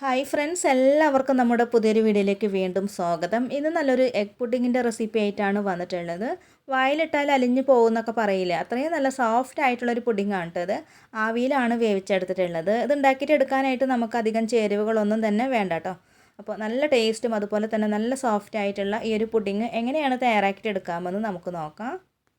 Hi friends എല്ലാവർക്കും നമ്മുടെ പുതിയൊരു വീഡിയോയിലേക്ക് വീണ്ടും സ്വാഗതം. ഇന്ന് നല്ലൊരു എഗ് പുഡിങ്ങിന്റെ റെസിപ്പി ആയിട്ടാണ് വന്നിട്ടുള്ളത്. വായിലിട്ടാൽ അലിഞ്ഞു പോകുന്നൊക്കെ പറയില്ലേ? അത്രയും നല്ല സോഫ്റ്റ് ആയിട്ടുള്ളൊരു പുഡിങ്ങാണ് കേട്ടത് ആവിയിലാണ് വേവിച്ചെടുത്തിട്ടുള്ളത്. ഇത് ഉണ്ടാക്കിയിട്ട് എടുക്കാനായിട്ട് നമുക്ക് അധികം ചേരുവകളൊന്നും തന്നെ വേണ്ട കേട്ടോ അപ്പോൾ നല്ല ടേസ്റ്റും അതുപോലെ തന്നെ നല്ല സോഫ്റ്റ് ആയിട്ടുള്ള ഈ ഒരു പുഡിങ് എങ്ങനെയാണ് തയ്യാറാക്കിയിട്ട് എടുക്കാമെന്ന് നമുക്ക് നോക്കാം.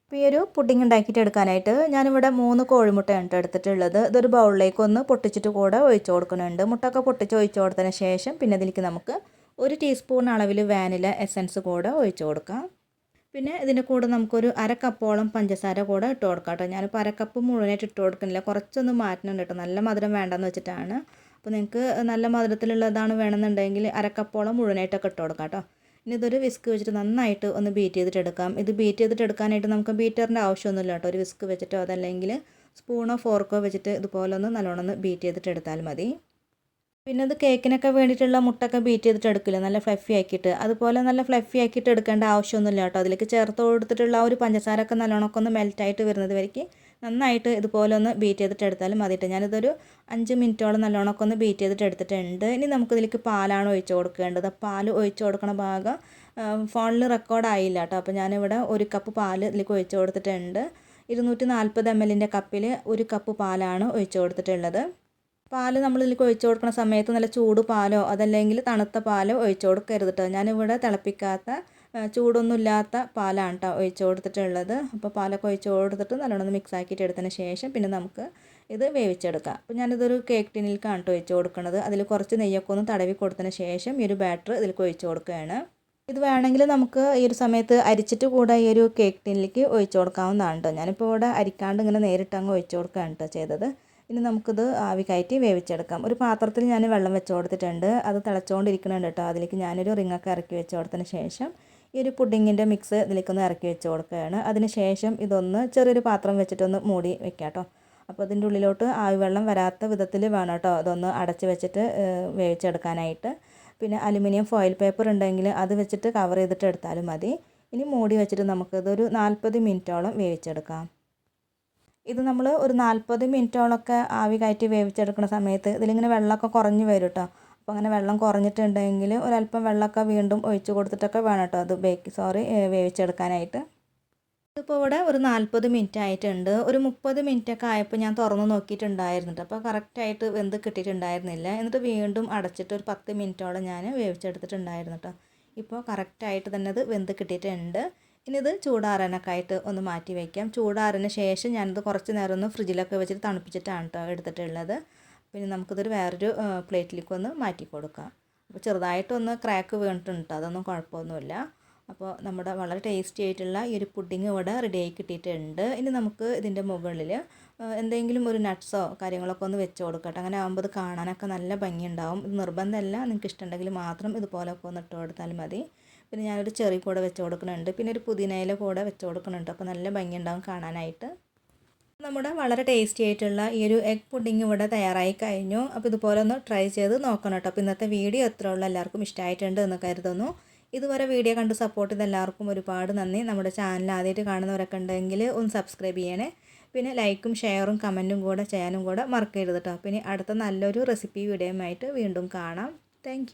അപ്പോൾ ഈ ഒരു പുഡിംഗ് ഉണ്ടാക്കിയിട്ട് എടുക്കാനായിട്ട് ഞാനിവിടെ മൂന്ന് കോഴിമുട്ടയാണ് എടുത്തിട്ടുള്ളത്. ഇതൊരു ബൗളിലേക്ക് ഒന്ന് പൊട്ടിച്ചിട്ട് കൂടെ ഒഴിച്ചു കൊടുക്കുന്നുണ്ട്. മുട്ടൊക്കെ പൊട്ടിച്ച് ഒഴിച്ചു കൊടുത്തതിന് ശേഷം പിന്നെ ഇതിലേക്ക് നമുക്ക് ഒരു ടീസ്പൂൺ അളവിൽ വാനില എസൻസ് കൂടെ ഒഴിച്ചു കൊടുക്കാം. പിന്നെ ഇതിന്റെ കൂടെ നമുക്കൊരു അര കപ്പോളം പഞ്ചസാര കൂടെ ഇട്ട് കൊടുക്കാം കേട്ടോ. ഞാനിപ്പോൾ അര കപ്പ് മുഴുവനായിട്ട് ഇട്ട് കൊടുക്കുന്നില്ല. കുറച്ചൊന്ന് മാറ്റണം കേട്ടോ. നല്ല മധുരം വേണ്ടെന്ന് വെച്ചിട്ടാണ്. അപ്പോൾ നിങ്ങൾക്ക് നല്ല മധുരത്തിലുള്ളതാണ് വേണമെന്നുണ്ടെങ്കിൽ അര കപ്പോളം മുഴുവനായിട്ടൊക്കെ ഇട്ട് കൊടുക്കാം കേട്ടോ. ഇനി ഇതൊരു വിസ്ക് വെച്ചിട്ട് നന്നായിട്ട് ഒന്ന് ബീറ്റ് ചെയ്തിട്ട് എടുക്കാം. ഇത് ബീറ്റ് ചെയ്തിട്ട് എടുക്കാനായിട്ട് നമുക്ക് ബീറ്ററിന്റെ ആവശ്യമൊന്നുമില്ല കേട്ടോ. ഒരു വിസ്ക് വെച്ചിട്ടോ അതല്ലെങ്കിൽ സ്പൂണോ ഫോർക്കോ വെച്ചിട്ട് ഇതുപോലെ ഒന്ന് നല്ലോണം ബീറ്റ് ചെയ്തിട്ട് എടുത്താൽ മതി. പിന്നെ ഇത് കേക്കിനൊക്കെ വേണ്ടിയിട്ടുള്ള മുട്ടൊക്കെ ബീറ്റ് ചെയ്തിട്ട് എടുക്കില്ല? നല്ല ഫ്ലഫി ആക്കിയിട്ട്. അതുപോലെ നല്ല ഫ്ലഫി ആക്കിയിട്ട് എടുക്കേണ്ട ആവശ്യമൊന്നുമില്ല കേട്ടോ. അതിലേക്ക് ചേർത്ത് കൊടുത്തിട്ടുള്ള ആ ഒരു പഞ്ചസാരൊക്കെ നല്ലോണമൊക്കെ ഒന്ന് മെൽറ്റായിട്ട് വരുന്നത് വരയ്ക്ക്. നന്നായിട്ട് ഇതുപോലെ ഒന്ന് ബീറ്റ് ചെയ്തിട്ട് എടുത്താലും മതിയിട്ട് ഞാനിതൊരു അഞ്ച് മിനിറ്റോളം നല്ലോണമൊക്കെ ഒന്ന് ബീറ്റ് ചെയ്തിട്ട് എടുത്തിട്ടുണ്ട്. ഇനി നമുക്കിതിലേക്ക് പാലാണ് ഒഴിച്ച് കൊടുക്കേണ്ടത്. പാൽ ഒഴിച്ച് കൊടുക്കണ ഭാഗം ഫോണിൽ റെക്കോർഡ് ആയില്ല കേട്ടോ അപ്പോൾ ഞാനിവിടെ ഒരു കപ്പ് പാൽ ഇതിലേക്ക് ഒഴിച്ച് കൊടുത്തിട്ടുണ്ട്. ഇരുന്നൂറ്റി നാൽപ്പത് എം എല്ലിന്റെ കപ്പിൽ ഒരു കപ്പ് പാലാണ് ഒഴിച്ച് കൊടുത്തിട്ടുള്ളത്. പാൽ നമ്മൾ ഇതിലേക്ക് ഒഴിച്ച് കൊടുക്കുന്ന സമയത്ത് നല്ല ചൂട് പാലോ അതല്ലെങ്കിൽ തണുത്ത പാലോ ഒഴിച്ചു കൊടുക്കരുത് കേട്ടോ ഞാനിവിടെ തിളപ്പിക്കാത്ത ചൂടൊന്നുമില്ലാത്ത പാലാണ് കേട്ടോ ഒഴിച്ച് കൊടുത്തിട്ടുള്ളത്. അപ്പോൾ പാലൊക്കെ ഒഴിച്ച് കൊടുത്തിട്ട് നല്ലോണം മിക്സ് ആക്കിയിട്ട് എടുത്തതിന് ശേഷം പിന്നെ നമുക്ക് ഇത് വേവിച്ചെടുക്കാം. അപ്പോൾ ഞാനിതൊരു കേക്ക് ടിന്നിൽക്കാണ് കേട്ടോ ഒഴിച്ച് കൊടുക്കുന്നത് അതിൽ കുറച്ച് നെയ്യൊക്കെ ഒന്ന് തടവി കൊടുത്തതിന് ശേഷം ഈ ഒരു ബാറ്റർ ഇതിലേക്ക് ഒഴിച്ച് കൊടുക്കുകയാണ്. ഇത് വേണമെങ്കിൽ നമുക്ക് ഈ ഒരു സമയത്ത് അരിച്ചിട്ട് കൂടെ ഈ ഒരു കേക്ക് ടിന്നിലേക്ക് ഒഴിച്ച് കൊടുക്കാവുന്നതാണ് കേട്ടോ ഞാനിപ്പോൾ ഇവിടെ അരിക്കാണ്ട് ഇങ്ങനെ നേരിട്ട് അങ്ങ് ഒഴിച്ച് കൊടുക്കുകയാണ് കേട്ടോ ചെയ്തത്. ഇനി നമുക്കിത് ആവി കയറ്റി വേവിച്ചെടുക്കാം. ഒരു പാത്രത്തിൽ ഞാൻ വെള്ളം വെച്ച് കൊടുത്തിട്ടുണ്ട്. അത് തിളച്ചുകൊണ്ടിരിക്കുന്നുണ്ട് കേട്ടോ അതിലേക്ക് ഞാനൊരു റിങ്ങൊക്കെ ഇറക്കി വെച്ച് കൊടുത്തതിന് ശേഷം ഈ ഒരു പുഡിങ്ങിന്റെ മിക്സ് ഇതിലേക്കൊന്ന് ഇറക്കി വെച്ച് കൊടുക്കുകയാണ്. അതിന് ശേഷം ഇതൊന്ന് ചെറിയൊരു പാത്രം വെച്ചിട്ടൊന്ന് മൂടി വെക്കാം കേട്ടോ അപ്പോൾ അതിന്റെ ഉള്ളിലോട്ട് ആവി വെള്ളം വരാത്ത വിധത്തിൽ വേണം കേട്ടോ അതൊന്ന് അടച്ച് വെച്ചിട്ട് വേവിച്ചെടുക്കാനായിട്ട്. പിന്നെ അലുമിനിയം ഫോയിൽ പേപ്പർ ഉണ്ടെങ്കിൽ അത് വെച്ചിട്ട് കവർ ചെയ്തിട്ട് എടുത്താലും മതി. ഇനി മൂടി വെച്ചിട്ട് നമുക്കിതൊരു നാൽപ്പത് മിനിറ്റോളം വേവിച്ചെടുക്കാം. ഇത് നമ്മൾ ഒരു നാൽപ്പത് മിനിറ്റോളമൊക്കെ ആവി കയറ്റി വേവിച്ചെടുക്കുന്ന സമയത്ത് ഇതിലിങ്ങനെ വെള്ളമൊക്കെ കുറഞ്ഞ് വരും കേട്ടോ അപ്പോൾ അങ്ങനെ വെള്ളം കുറഞ്ഞിട്ടുണ്ടെങ്കിൽ ഒരല്പം വെള്ളമൊക്കെ വീണ്ടും ഒഴിച്ച് കൊടുത്തിട്ടൊക്കെ വേണം കേട്ടോ. അത് ബേക്ക് സോറി വേവിച്ചെടുക്കാനായിട്ട്. ഇതിപ്പോൾ ഇവിടെ ഒരു നാൽപ്പത് മിനിറ്റ് ആയിട്ടുണ്ട്. ഒരു മുപ്പത് മിനിറ്റൊക്കെ ആയപ്പോൾ ഞാൻ തുറന്ന് നോക്കിയിട്ടുണ്ടായിരുന്നു അപ്പോൾ കറക്റ്റായിട്ട് വെന്ത് കിട്ടിയിട്ടുണ്ടായിരുന്നില്ല. എന്നിട്ട് വീണ്ടും അടച്ചിട്ട് ഒരു പത്ത് മിനിറ്റോളം ഞാൻ വേവിച്ചെടുത്തിട്ടുണ്ടായിരുന്നു കേട്ടോ. ഇപ്പോൾ കറക്റ്റായിട്ട് തന്നെ അത് വെന്ത് കിട്ടിയിട്ടുണ്ട്. ഇനി ഇത് ചൂടാറാനൊക്കെ ആയിട്ട് ഒന്ന് മാറ്റി വയ്ക്കാം. ചൂടാറിന് ശേഷം ഞാനത് കുറച്ച് നേരം ഒന്ന് ഫ്രിഡ്ജിലൊക്കെ വെച്ചിട്ട് തണുപ്പിച്ചിട്ടാണ് കേട്ടോ എടുത്തിട്ടുള്ളത്. പിന്നെ നമുക്കിതൊരു വേറൊരു പ്ലേറ്റിലേക്ക് ഒന്ന് മാറ്റി കൊടുക്കാം. അപ്പോൾ ചെറുതായിട്ടൊന്ന് ക്രാക്ക് വീണിട്ടുണ്ട്. അതൊന്നും കുഴപ്പമൊന്നുമില്ല. അപ്പോൾ നമ്മുടെ വളരെ ടേസ്റ്റി ആയിട്ടുള്ള ഈ ഒരു പുഡിങ് ഇവിടെ റെഡി ആയി കിട്ടിയിട്ടുണ്ട്. ഇനി നമുക്ക് ഇതിന്റെ മുകളിൽ എന്തെങ്കിലും ഒരു നട്ട്സോ കാര്യങ്ങളൊക്കെ ഒന്ന് വെച്ച് കൊടുക്കട്ടെ. അങ്ങനെ ആകുമ്പോൾ ഇത് കാണാനൊക്കെ നല്ല ഭംഗിയുണ്ടാവും. ഇത് നിർബന്ധമല്ല. നിങ്ങൾക്ക് ഇഷ്ടമുണ്ടെങ്കിൽ മാത്രം ഇതുപോലൊക്കെ ഒന്ന് ഇട്ട് കൊടുത്താൽ മതി. പിന്നെ ഞാനൊരു ചെറി കൂടെ വെച്ച് കൊടുക്കുന്നുണ്ട്. പിന്നെ ഒരു പുതിനയില കൂടെ വെച്ച് കൊടുക്കുന്നുണ്ട്. അപ്പോൾ നല്ല ഭംഗിയുണ്ടാവും കാണാനായിട്ട്. നമ്മുടെ വളരെ ടേസ്റ്റി ആയിട്ടുള്ള ഈ ഒരു എഗ് പുഡിങ് ഇവിടെ തയ്യാറായി കഴിഞ്ഞു. അപ്പോൾ ഇതുപോലെ ഒന്ന് ട്രൈ ചെയ്ത് നോക്കണം കേട്ടോ അപ്പോൾ ഇന്നത്തെ വീഡിയോ എത്ര ഉള്ള. എല്ലാവർക്കും ഇഷ്ടമായിട്ടുണ്ട് എന്ന് കരുതുന്നു. ഇതുവരെ വീഡിയോ കണ്ട് സപ്പോർട്ട് ചെയ്ത എല്ലാവർക്കും ഒരുപാട് നന്ദി. നമ്മുടെ ചാനൽ ആദ്യമായിട്ട് കാണുന്നവരൊക്കെ ഉണ്ടെങ്കിൽ ഒന്ന് സബ്സ്ക്രൈബ് ചെയ്യണേ. പിന്നെ ലൈക്കും ഷെയറും കമന്റും കൂടെ ചെയ്യാനും കൂടെ മറക്കരുത് കേട്ടോ പിന്നെ അടുത്ത നല്ലൊരു റെസിപ്പി വീഡിയോയുമായിട്ട് വീണ്ടും കാണാം. താങ്ക്